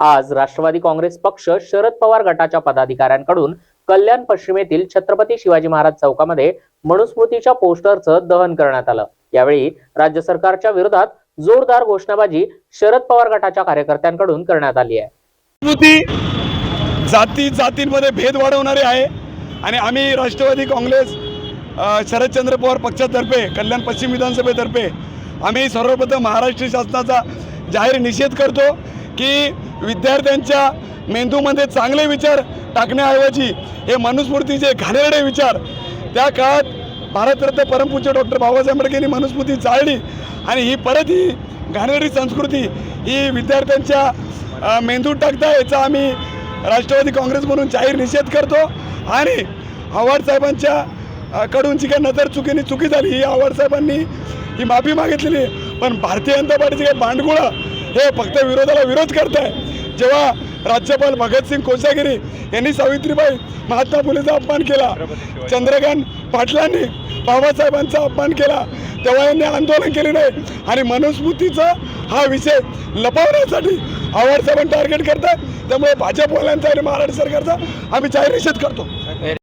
आज राष्ट्रवादी काँग्रेस पक्ष शरद पवार गटाच्या पदाधिकाऱ्यांकडून कल्याण पश्चिमेतील छत्रपती शिवाजी महाराज चौकामध्ये मनुस्मृतीच्या पोस्टरचं दहन करण्यात आलं. यावेळी राज्य सरकारच्या विरोधात जोरदार घोषणाबाजी शरद पवार गटाच्या कार्यकर्त्यांकडून करण्यात आली आहे. जाती जातींमध्ये भेद वाढवणारे आहे आणि आम्ही राष्ट्रवादी काँग्रेस शरदचंद्र पवार पक्षातर्फे कल्याण पश्चिम विधानसभेतर्फे आम्ही सर्वप्रथम महाराष्ट्र शासनाचा जाहीर निषेध करतो की विद्यार्थ्यांच्या मेंदूमध्ये चांगले विचार टाकण्याऐवजी हे मनुस्मृतीचे घाणेरडे विचार त्या काळात भारतरत्न परमपूज्य डॉक्टर बाबासाहेब आंबेडकर यांनी मनुस्मृती जाळली आणि ही परत ही घाणेरडी संस्कृती ही विद्यार्थ्यांच्या मेंदूत टाकता याचा आम्ही राष्ट्रवादी काँग्रेस म्हणून जाहीर निषेध करतो आणि आव्हाड साहेबांच्या कडून जी काही नजर चुकीने चुकी झाली ही आव्हाड साहेबांनी ही माफी मागितलेली आहे. पण भारतीय जनता पार्टीचे काही बांडगुळं हे फक्त विरोधाला विरोध करत आहे जेव्हा राज्यपाल भगतसिंग कोश्यागिरी यांनी सावित्रीबाई महात्मा फुलेचा अपमान केला चंद्रकांत पाटलांनी बाबासाहेबांचा अपमान केला तेव्हा यांनी आंदोलन केले नाही. आणि मनुस्मृतीचा हा विषय लपवण्यासाठी आव्हाड साहेबांना टार्गेट करतात त्यामुळे भाजपवाल्यांचा आणि महाराष्ट्र सरकारचा आम्ही जाहीर निषेध करतो.